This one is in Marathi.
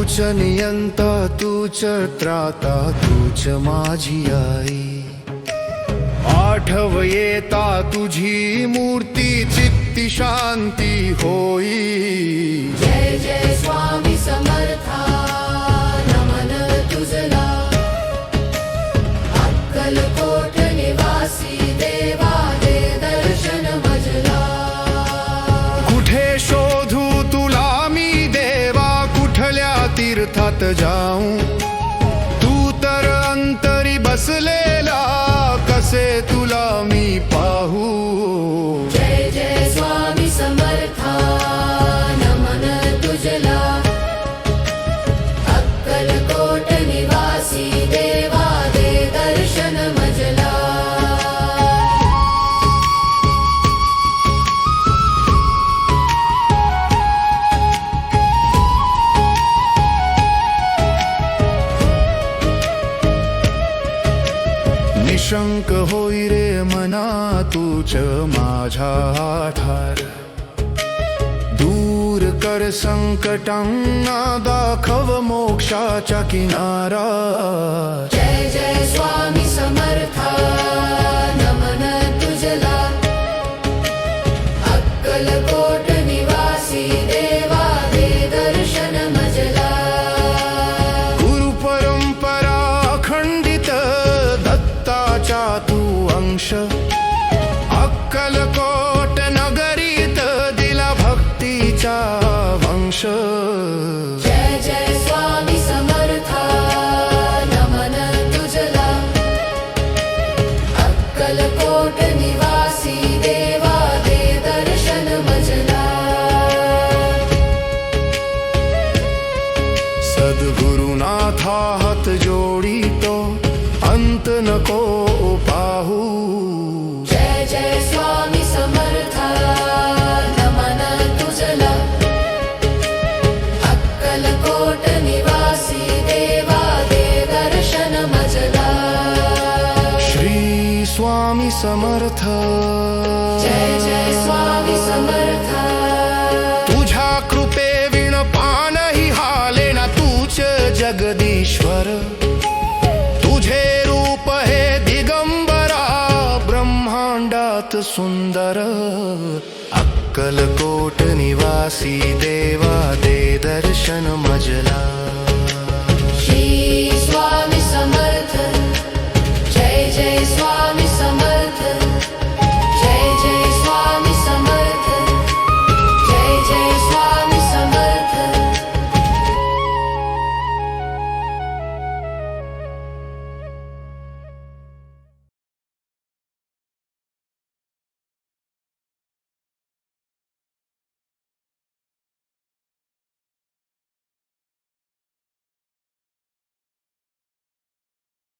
तूच नियंता तूच त्राता तूच माझी आई. आठव येता तुझी मूर्ती चित्ती शांती होई. जाऊं। निशंक होई रे मना तूच माझा आधार. दूर कर संकटांना दाखव मोक्षाच्या किनारा. जय जय स्वामी. अंश अक्कलकोट नगरीत दिला भक्तीचा वंश। जय जय स्वामी समर्था नमन तुझला अक्कलकोट निवासी देवा दे दर्शन मजला सद्गुरुनाथा हात जोडितो अंत नको स्वामी समर्थ. जय जय स्वामी समर्था. तुझ्या कृपे विण पानही हाले ना तूच जगदीश्वर. तुझे रूप हे दिगंबरा ब्रह्मांडात सुंदर. अक्कलकोट निवासी देवा दे दर्शन मजला.